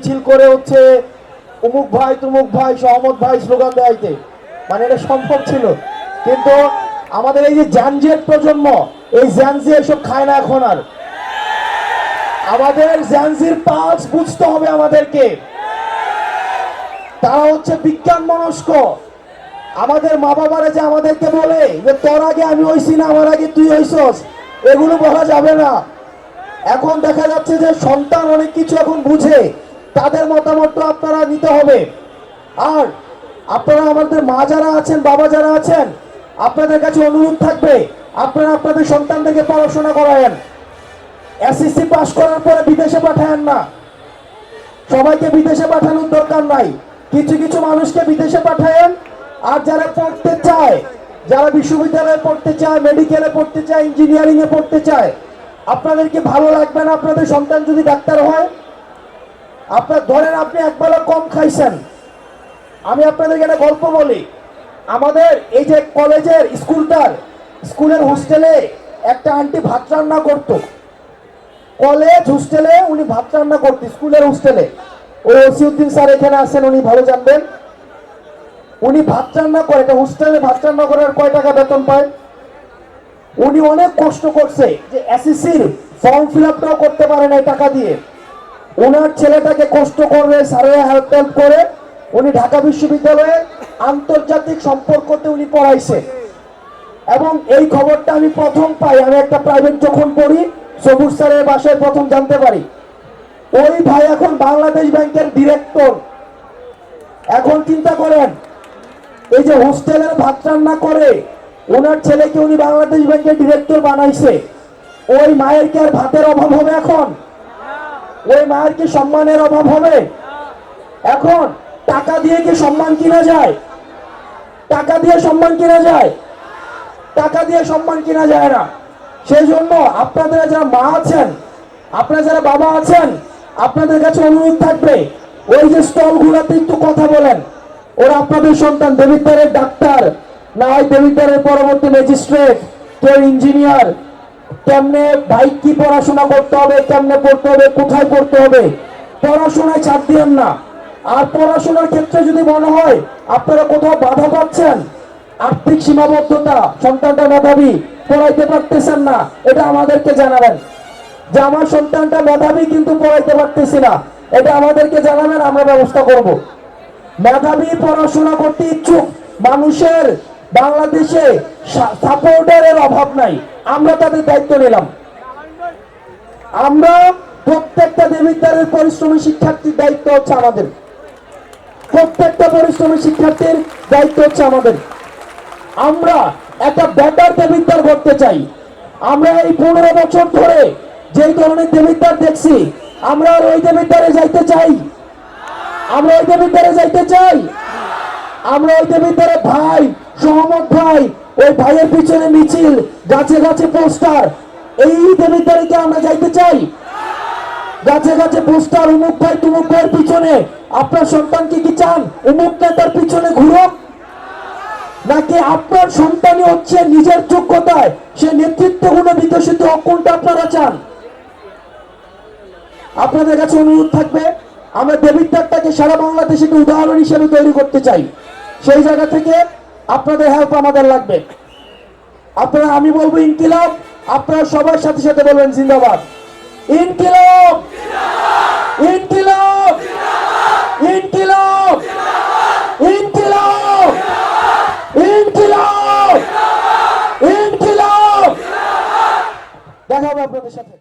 মিছিল করে হচ্ছে উমুক ভাই, তুমুক ভাই, সহমত ভাই স্লোগান দেওয়াইতে মানে এটা সম্ভব ছিল। কিন্তু আমাদের এই যে জ্যানজেট প্রজন্ম, এই জ্যানজি এসব খায় না এখন আর। আমাদের জ্যানজির পালস বুঝতে হবে আমাদেরকে। তারা হচ্ছে বিজ্ঞান মনস্ক। আমাদের মা বাবারা যে আমাদেরকে বলে যে, তোর আগে আমি হইছি না, আমার আগে তুই হইছস, এগুলো বলা যাবে না। এখন দেখা যাচ্ছে যে সন্তান অনেক কিছু এখন বুঝে। তাদের মতামতটা আপনারা নিতে হবে। আর আপনারা আমাদের মা যারা আছেন, বাবা যারা আছেন, আপনাদের কাছে অনুরোধ থাকবে, আপনারা আপনাদের সন্তানদেরকে পড়াশোনা করায়েন। এসএসসি পাশ করার পরে বিদেশে পাঠায়েন না। সবাইকে বিদেশে পাঠানোর দরকার নাই। কিছু কিছু মানুষকে বিদেশে পাঠায়েন। আর যারা পড়তে চায়, যারা বিশ্ববিদ্যালয়ে পড়তে চায় মেডিকেলে পড়তে চায় ইঞ্জিনিয়ারিং এ পড়তে চায়, আপনাদেরকে ভালো লাগবে না, আপনাদের সন্তান যদি ডাক্তার হয় আপনার ধরেন আপনি একবেলা কম খাইছেন। আমি আপনাদেরকে একটা গল্প বলি। আমাদের এই যে কলেজের স্কুলটার, স্কুলের হোস্টেলে একটা আন্টি ভাত রান্না করতো। কলেজ হোস্টেলে উনি ভাত রান্না করতো, স্কুলের হোস্টেলে। ও ওসিউদ্দিন স্যার এখানে আছেন, উনি ভালো জানবেন। উনি ভাত রান্না করে, একটা হোস্টেলে ভাত রান্না করার কয় টাকা বেতন পায়? উনি অনেক কষ্ট করছে যে এসএসসির ফর্ম ফিল আপটাও করতে পারে না টাকা দিয়ে। ওনার ছেলেটাকে কষ্ট করবে, স্যারেরা হেল্প টেল্প করে উনি ঢাকা বিশ্ববিদ্যালয়ে আন্তর্জাতিক সম্পর্কতে উনি পড়াইছে। এবং এই খবরটা আমি প্রথম পাই, আমি একটা প্রাইভেট যখন পড়ি, সবুজ স্যারের বাসায় প্রথম জানতে পারি। ওই ভাই এখন বাংলাদেশ ব্যাংকের ডিরেক্টর এখন চিন্তা করেন, এই যে হোস্টেলের ভাত রান্না করে, ওনার ছেলেকে উনি বাংলাদেশ ব্যাংকের ডিরেক্টর বানাইছে। ওই মায়ের কি আর ভাতের অভাব হবে এখন? ওই মায়ের কি সম্মানের অভাব হবে? এখন টাকা দিয়ে কি সম্মান কিনা যায়? টাকা দিয়ে সম্মান কিনা যায়? টাকা দিয়ে সম্মান কিনা যায় না। সেই জন্য আপনাদের যারা মা আছেন আপনারা যারা বাবা আছেন, আপনাদের কাছে অনুরোধ থাকবে, ওই যে স্টল গুলাতে একটু কথা বলেন। ওরা আপনাদের সন্তান, দেবিদ্বারের ডাক্তার না হয় দেবিদ্বারের পরবর্তী ম্যাজিস্ট্রেট, কেউ ইঞ্জিনিয়ার কেমনে বাইক কি পড়াশোনা করতে হবে, কেমনে পড়তে হবে, কোথায় পড়তে হবে? পড়াশোনায় ছাড় দিয়েন না। আর পড়াশোনার ক্ষেত্রে যদি মনে হয় আপনারা কোথাও বাধা পাচ্ছেন, আর্থিক সীমাবদ্ধতা, সন্তানটা মেধাবী, পড়াইতে পারতেছেন না, এটা আমাদেরকে জানাবেন। যে আমার সন্তানটা মেধাবী কিন্তু পড়াইতে পারতেছি না, এটা আমাদেরকে জানাবেন, আমরা ব্যবস্থা করব। মেধাবী পড়াশোনা করতে ইচ্ছুক মানুষের বাংলাদেশে সাপোর্টারের অভাব নাই। আমরা তাদের দায়িত্ব নিলাম। আমরা প্রত্যেকটা দেবিদ্বারের পরিশ্রমী শিক্ষার্থীর দায়িত্ব হচ্ছে আমাদের। প্রত্যেকটা পরিশ্রমী শিক্ষার্থীর দায়িত্ব হচ্ছে আমাদের। আমরা একটা বেটার দেবিদ্বার করতে চাই। আমরা এই পনেরো বছর ধরে যেই ধরনের দেবিদ্বার দেখছি, আমরা ওই দেবিদ্বারে যাইতে চাই। আমরা ওই দেবিদ্বারে যাইতে চাই। আমরা ওই দেবিদ্বারে ভাই, সহমত ভাই ওই ভাইয়ের পিছনে মিছিল, গাছে গাছে পোস্টার। এই দেবিদ্বারে কি আমরা যাইতে চাই। গাছে গাছে পোস্টার, উমুক ভাই তুমুক ভাইয়ের পিছনে। আপনার সন্তানকে কি চান? উমুক নেতার পিছনে ঘুরুক। নাকি আপনার সন্তানই হচ্ছে নিজের যোগ্যতায়? সে নেতৃত্ব গুণে বিকশিত কোনটা আপনারা চান? আপনাদের কাছে অনুরোধ থাকবে, আমরা দেবিদ্বারটাকে সারা বাংলাদেশে একটা উদাহরণ হিসেবে তৈরি করতে চাই। সেই জায়গা থেকে আপনাদের হেল্প আমাদের লাগবে। আপনারা, আমি বলব ইনকিলাব, আপনারা সবার সাথে সাথে বলবেন জিন্দাবাদ। ইনকিলাব! ইনকিলাব! ইনকিলাব! ইনকিলাব! ইনকিলাব! ইনকিলাব! দেখা হবে আপনাদের সাথে।